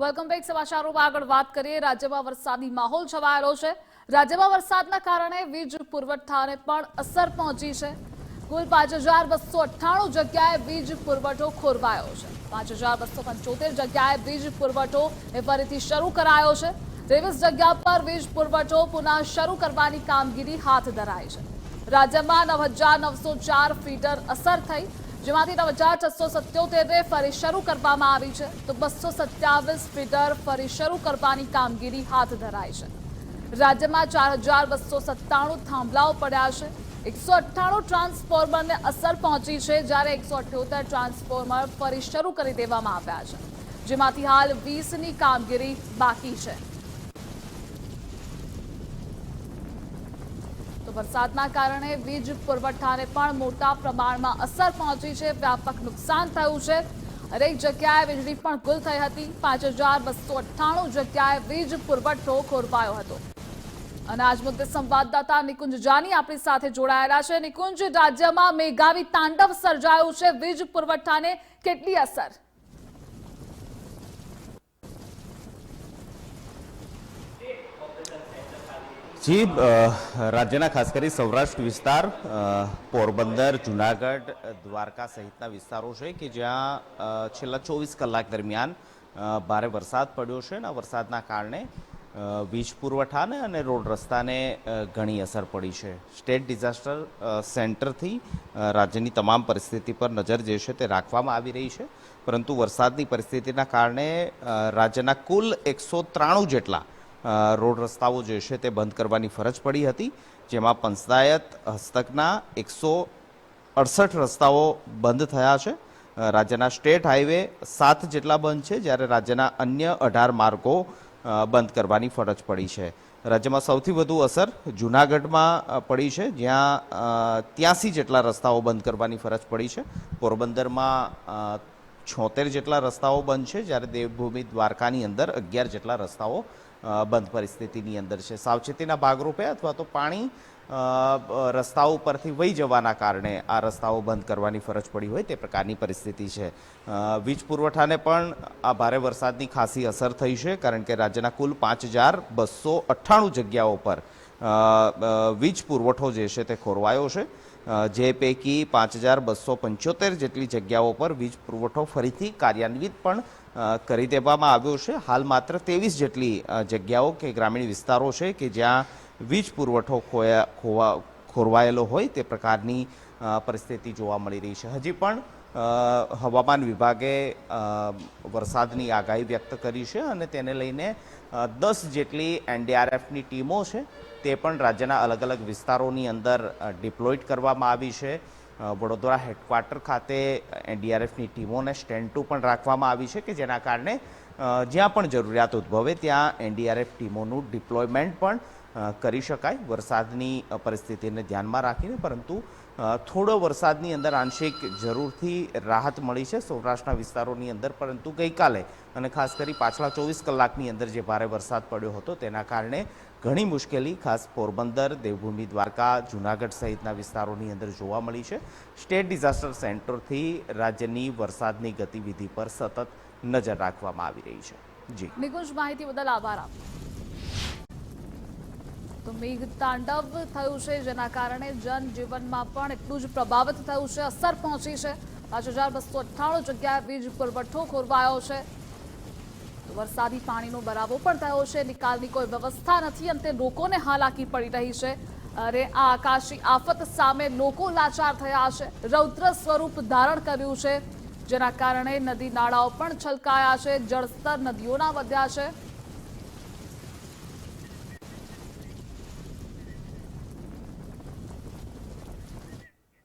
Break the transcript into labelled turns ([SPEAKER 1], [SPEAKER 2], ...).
[SPEAKER 1] Welcome back સમાચારોમાં આગળ વાત કરીએ. રાજ્યમાં વરસાદી માહોલ છવાયેલો છે. રાજ્યમાં વરસાદના કારણે વીજ પુરવઠાને પણ અસર પહોંચી છે. કુલ પાંચ હજાર બસો અઠ્ઠાણું જગ્યાએ વીજ પુરવઠો ખોરવાયો છે. પાંચ હજાર બસો પંચોતેર જગ્યાએ વીજ પુરવઠો એ ફરીથી શરૂ કરાયો છે. ત્રેવીસ જગ્યા પર વીજ પુરવઠો પુનઃ શરૂ કરવાની કામગીરી હાથ ધરાઈ છે. રાજ્યમાં નવ હજાર નવસો ચાર ફીટર અસર થઈ. જેમાંથી નવ હજાર છસો સત્યોતેરને ફરી શરૂ કરવામાં આવી છે. તો બસો સત્યાવીસ ફીડર ફરી શરૂ કરવાની કામગીરી હાથ ધરાઈ છે. રાજ્યમાં ચાર હજાર બસો સત્તાણું થાંભલાઓ પડ્યા છે. એકસો અઠ્ઠાણું ટ્રાન્સફોર્મરને અસર પહોંચી છે, જ્યારે એકસો અઠ્યોતેર ટ્રાન્સફોર્મર ફરી શરૂ કરી દેવામાં આવ્યા છે. જેમાંથી હાલ વીસની કામગીરી બાકી છે. વરસાદના કારણે વીજ પુરવઠાને પણ મોટા પ્રમાણમાં અસર પહોંચી છે. વ્યાપક નુકસાન થયું છે. હરેક જગ્યાએ વીજળી પણ ગુલ થઈ હતી. પાંચ હજાર બસો અઠ્ઠાણું જગ્યાએ વીજ પુરવઠો ખોરવાયો હતો. અને આજ મુદ્દે સંવાદદાતા નિકુંજ જાની આપણી સાથે જોડાયેલા છે. નિકુંજ, રાજ્યમાં મેઘાવી તાંડવ સર્જાયું છે. વીજ પુરવઠાને કેટલી અસર?
[SPEAKER 2] જી રાજ્યના ખાસ કરી સૌરાષ્ટ્ર વિસ્તાર પોરબંદર, જુનાગઢ, દ્વારકા સહિતના વિસ્તારો છે કે જ્યાં છેલ્લા ચોવીસ કલાક દરમિયાન ભારે વરસાદ પડ્યો છે અને વરસાદના કારણે વીજ પુરવઠાને અને રોડ રસ્તાને ઘણી અસર પડી છે. સ્ટેટ ડિઝાસ્ટર સેન્ટરથી રાજ્યની તમામ પરિસ્થિતિ પર નજર જે છે તે રાખવામાં આવી રહી છે. પરંતુ વરસાદની પરિસ્થિતિના કારણે રાજ્યના કુલ એકસો ત્રાણું જેટલા રોડ રસ્તાઓ જે છે તે બંધ કરવાની ફરજ પડી હતી, જેમાં પંચાયત, હસ્તકના એકસો અડસઠ રસ્તાઓ બંધ થયા છે. રાજ્યના સ્ટેટ હાઈવે સાત જેટલા બંધ છે, જ્યારે રાજ્યના અન્ય અઢાર માર્ગો બંધ કરવાની ફરજ પડી છે. રાજ્યમાં સૌથી વધુ અસર જૂનાગઢમાં પડી છે, જ્યાં ત્યાંસી જેટલા રસ્તાઓ બંધ કરવાની ફરજ પડી છે. પોરબંદરમાં છોતેર જેટલા રસ્તાઓ બંધ છે, જ્યારે દેવભૂમિ દ્વારકાની અંદર અગિયાર જેટલા રસ્તાઓ બંધ પરિસ્થિતિની અંદર છે. સાવચેતીના ભાગરૂપે અથવા તો પાણી રસ્તાઓ પરથી વહી જવાના કારણે આ રસ્તાઓ બંધ કરવાની ફરજ પડી હોય તે પ્રકારની પરિસ્થિતિ છે. વીજ પુરવઠાને પણ આ ભારે વરસાદની ખાસી અસર થઈ છે, કારણ કે રાજ્યના કુલ પાંચ હજાર બસો અઠ્ઠાણું જગ્યાઓ પર વીજ પુરવઠો જે છે તે ખોરવાયો છે. જે પૈકી પાંચ હજાર બસો પંચોતેર જેટલી જગ્યાઓ પર વીજ પુરવઠો ફરીથી કાર્યાન્વિત પણ કરી દેવામાં આવ્યો છે. હાલ માત્ર ત્રેવીસ જેટલી જગ્યાઓ કે ગ્રામીણ વિસ્તારો છે કે જ્યાં વીજ પુરવઠો ખોયા, ખોવા, ખોરવાયેલો હોય તે પ્રકારની પરિસ્થિતિ જોવા મળી રહી છે. હજી પણ હવામાન વિભાગે વરસાદની આગાહી વ્યક્ત કરી છે અને તેને લઈને દસ જેટલી એનડીઆરએફની ટીમો છે, તે પણ રાજ્યના અલગ અલગ વિસ્તારોની અંદર ડિપ્લોઇડ કરવામાં આવી છે. વડોદરા હેડક્વાર્ટર ખાતે એનડીઆરએફની ટીમોને સ્ટેન્ડ ટુ પણ રાખવામાં આવી છે કે જેના કારણે જ્યાં પણ જરૂરિયાત ઉદ્ભવે ત્યાં એનડીઆરએફ ટીમોનું ડિપ્લોયમેન્ટ પણ કરી શકાય. વરસાદની પરિસ્થિતિને ધ્યાનમાં રાખીને, પરંતુ થોડો વરસાદની અંદર આંશિક જરૂરથી રાહત મળી છે સૌરાષ્ટ્રના વિસ્તારોની અંદર. પરંતુ ગઈકાલે અને ખાસ કરી પાછલા ચોવીસ કલાકની અંદર જે ભારે વરસાદ પડ્યો હતો, તેના કારણે ઘણી મુશ્કેલી, ખાસ પોરબંદર, દેવભૂમિ, દ્વારકા, જૂનાગઢ સહિતના વિસ્તારોની અંદર જોવા મળી છે. સ્ટેટ ડિઝાસ્ટર સેન્ટરથી રાજ્યની વરસાદની ગતિવિધિ પર સતત નજર રાખવામાં આવી રહી છે. જી.
[SPEAKER 1] નિકુંજ, માહિતી બદલ આભાર આપનો. મેઘ તાંડવ થયું છે, જેના કારણે જનજીવનમાં પણ એટલું જ પ્રભાવિત થયું છે, અસર પહોંચી છે. પાંચ હજાર બસો અઠ્ઠાણું જગ્યાએ વીજ પુરવઠો ખોરવાયો છે. વરસાદી પાણીનો બરાબર પણ થયો છે, નિકાલની કોઈ વ્યવસ્થા નથી અને તે લોકોને હાલાકી પડી રહી છે. અરે આ આકાશી આફત સામે લોકો લાચાર થયા છે. રૌદ્ર સ્વરૂપ ધારણ કર્યું છે, જેના કારણે નદી નાળાઓ પણ છલકાયા છે, જળસ્તર નદીઓના વધ્યા છે.